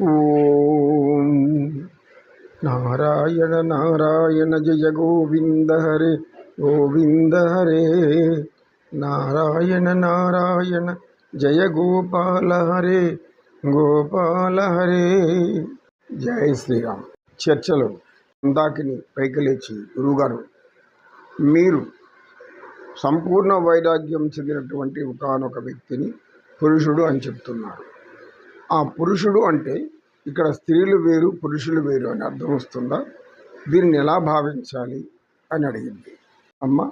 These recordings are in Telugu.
ఓం నారాయణ నారాయణ జయ గోవింద హరే గోవింద హరే నారాయణ నారాయణ జయ గోపాల హరే గోపాల హరే జయ శ్రీరామ్ చర్చలో అందాకిని పైకి లేచి గురువుగారు మీరు సంపూర్ణ వైరాగ్యం చెందినటువంటి ఒకనొక వ్యక్తిని పురుషుడు అని చెప్తున్నారు. ఆ పురుషుడు అంటే ఇక్కడ స్త్రీలు వేరు పురుషులు వేరు అని అర్థం వస్తుందా? దీన్ని ఎలా భావించాలి అని అడిగింది. అమ్మ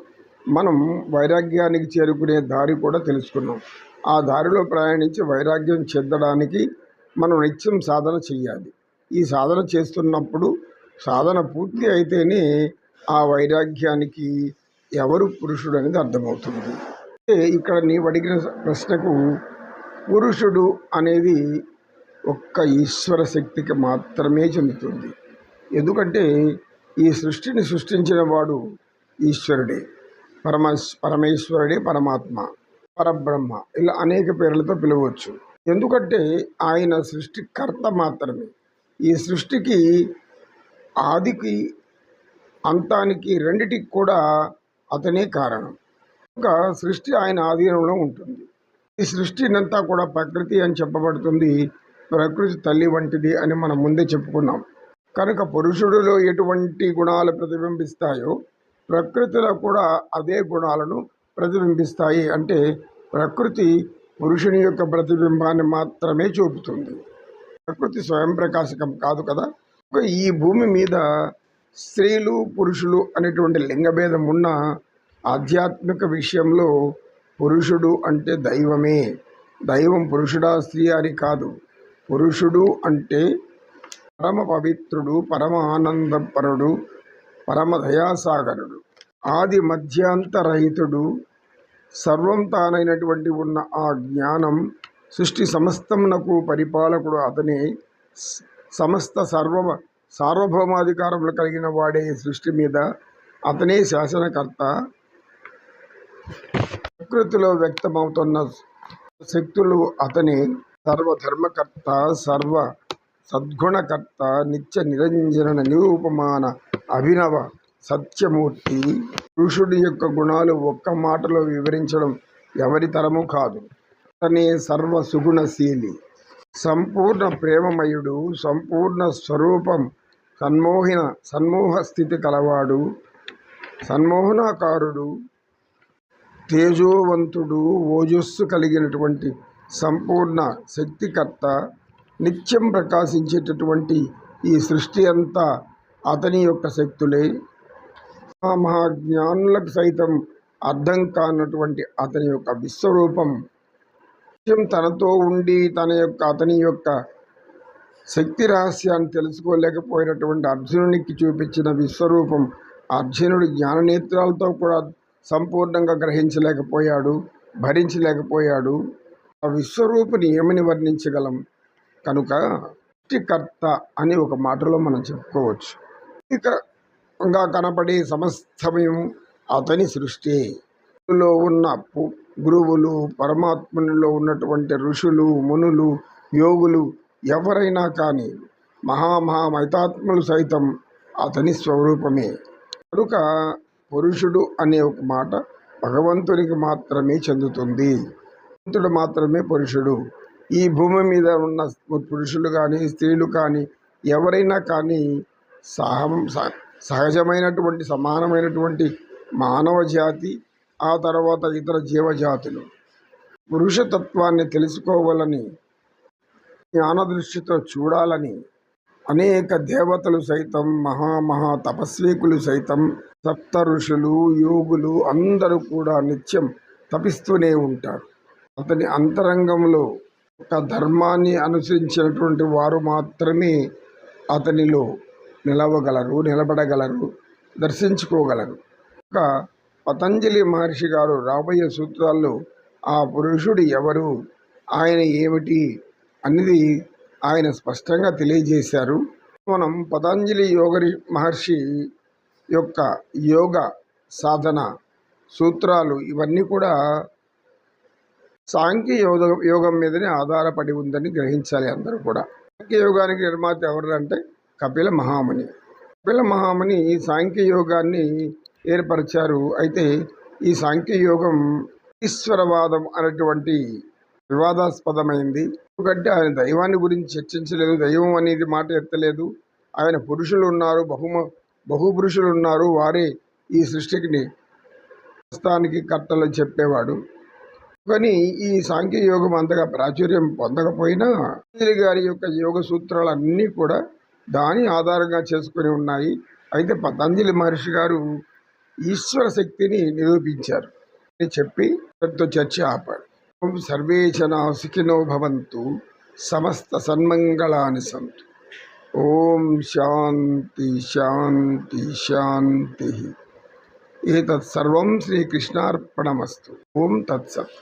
మనం వైరాగ్యానికి చేరుకునే దారి కూడా తెలుసుకున్నాం. ఆ దారిలో ప్రయాణించి వైరాగ్యం చెందడానికి మనం నిత్యం సాధన చెయ్యాలి. ఈ సాధన చేస్తున్నప్పుడు సాధన పూర్తి అయితేనే ఆ వైరాగ్యానికి ఎవరు పురుషుడు అనేది అర్థమవుతుంది. ఇక్కడ నీవు అడిగిన ప్రశ్నకు పురుషుడు అనేది ఒక్క ఈశ్వర శక్తికి మాత్రమే చెందుతుంది. ఎందుకంటే ఈ సృష్టిని సృష్టించిన వాడు ఈశ్వరుడే. పరమ పరమేశ్వరుడే పరమాత్మ పరబ్రహ్మ ఇలా అనేక పేర్లతో పిలవచ్చు. ఎందుకంటే ఆయన సృష్టికర్త మాత్రమే. ఈ సృష్టికి ఆదికి అంతానికి రెండిటికి కూడా అతనే కారణం. ఒక సృష్టి ఆయన ఆధీనంలో ఉంటుంది. ఈ సృష్టినంతా కూడా ప్రకృతి అని చెప్పబడుతుంది. ప్రకృతి తల్లి వంటిది అని మనం ముందే చెప్పుకున్నాం. కనుక పురుషుడిలో ఎటువంటి గుణాలు ప్రతిబింబిస్తాయో ప్రకృతిలో కూడా అదే గుణాలను ప్రతిబింబిస్తాయి అంటే ప్రకృతి పురుషుని యొక్క ప్రతిబింబాన్ని మాత్రమే చూపుతుంది. ప్రకృతి స్వయం ప్రకాశకం కాదు కదా. ఈ భూమి మీద స్త్రీలు పురుషులు అనేటువంటి లింగభేదం ఉన్న ఆధ్యాత్మిక విషయంలో పురుషుడు అంటే దైవమే. దైవం పురుషుడా స్త్రీ అని కాదు. పురుషుడు అంటే పరమ పవిత్రుడు పరమ ఆనందపరుడు పరమ దయాసాగరుడు. ఆది మధ్యాంతరహితుడు. సర్వం తానైనటువంటి ఉన్న ఆ జ్ఞానం సృష్టి సమస్తమునకు పరిపాలకుడు అతనే. సమస్త సర్వ సార్వభౌమాధికారములు కలిగిన వాడే సృష్టి మీద అతనే శాసనకర్త. ప్రకృతిలో వ్యక్తమవుతున్న శక్తులు అతని సర్వధర్మకర్త సర్వ సద్గుణకర్త నిత్య నిరంజన నిరూపమాన అభినవ సత్యమూర్తి. పురుషుడి యొక్క గుణాలు ఒక్క మాటలో వివరించడం ఎవరి తరము కాదు. అతనే సర్వ సుగుణశీలి సంపూర్ణ ప్రేమమయుడు సంపూర్ణ స్వరూపం సన్మోహిన సన్మోహ స్థితి కలవాడు సన్మోహనాకారుడు తేజోవంతుడు ఓజస్సు కలిగినటువంటి సంపూర్ణ శక్తికర్త నిత్యం ప్రకాశించేటటువంటి ఈ సృష్టి అంతా అతని యొక్క శక్తులే. మహాజ్ఞానులకు సైతం అర్థం కానటువంటి అతని యొక్క విశ్వరూపం నిత్యం తనతో ఉండి తన యొక్క అతని యొక్క శక్తి రహస్యాన్ని తెలుసుకోలేకపోయినటువంటి అర్జునునికి చూపించిన విశ్వరూపం అర్జునుడు జ్ఞాననేత్రాలతో కూడా సంపూర్ణంగా గ్రహించలేకపోయాడు భరించలేకపోయాడు. ఆ విశ్వరూపుని ఏమని వర్ణించగలం? కనుక సృష్టికర్త అని ఒక మాటలో మనం చెప్పుకోవచ్చు. ఇక కనపడే సమస్తమయం అతని సృష్టి. లో ఉన్న గురువులు పరమాత్మునిలో ఉన్నటువంటి ఋషులు మునులు యోగులు ఎవరైనా కానీ మహామహామైతాత్మలు సైతం అతని స్వరూపమే. కనుక పురుషుడు అనే ఒక మాట భగవంతునికి మాత్రమే చెందుతుంది. భగవంతుడు మాత్రమే పురుషుడు. ఈ భూమి మీద ఉన్న పురుషులు కానీ స్త్రీలు కానీ ఎవరైనా కానీ సహ సహజమైనటువంటి సమానమైనటువంటి మానవ జాతి ఆ తర్వాత ఇతర జీవజాతులు. పురుషతత్వాన్ని తెలుసుకోవాలని జ్ఞానదృష్టితో చూడాలని అనేక దేవతలు సైతం మహామహా తపస్వీకులు సైతం సప్త ఋషులు యోగులు అందరూ కూడా నిత్యం తపిస్తూనే ఉంటారు. అతని అంతరంగంలో ఒక ధర్మాన్ని అనుసరించినటువంటి వారు మాత్రమే అతనిలో నిలవగలరు నిలబడగలరు దర్శించుకోగలరు. ఒక పతంజలి మహర్షి గారు రాబోయే సూత్రాల్లో ఆ పురుషుడు ఎవరు ఆయన ఏమిటి అనేది ఆయన స్పష్టంగా తెలియజేశారు. మనం పతంజలి యోగ మహర్షి యొక్క యోగ సాధన సూత్రాలు ఇవన్నీ కూడా సాంఖ్య యోగ యోగం మీదనే ఆధారపడి ఉందని గ్రహించాలి అందరూ కూడా. సాంఖ్యయోగానికి నిర్మాత ఎవరంటే అంటే కపిల మహాముని. కపిల మహాముని సాంఖ్యయోగాన్ని ఏర్పరిచారు. అయితే ఈ సాంఖ్యయోగం ఈశ్వరవాదం అనేటువంటి వివాదాస్పదమైంది. ఎందుకంటే ఆయన దైవాన్ని గురించి చర్చించలేదు దైవం అనేది మాట ఎత్తలేదు. ఆయన పురుషులు ఉన్నారు బహుమ బహుపురుషులు ఉన్నారు. వారే ఈ సృష్టికి ప్రస్తుతానికి కర్తలు చెప్పేవాడు. కానీ ఈ సాంఖ్య యోగం అంతగా ప్రాచుర్యం పొందకపోయినా గారి యొక్క యోగ సూత్రాలన్నీ కూడా దాని ఆధారంగా చేసుకొని ఉన్నాయి. అయితే పతంజలి మహర్షి గారు ఈశ్వర శక్తిని నిరూపించారు అని చెప్పి చర్చ ఆపాడు ఓం సర్వే జనా సుఖినో భవంతు సమస్త సన్మంగళాని సంతు ఓం శాంతి శాంతి శాంతి ఏతత్ సర్వం శ్రీకృష్ణార్పణమస్తు ఓం తత్సత్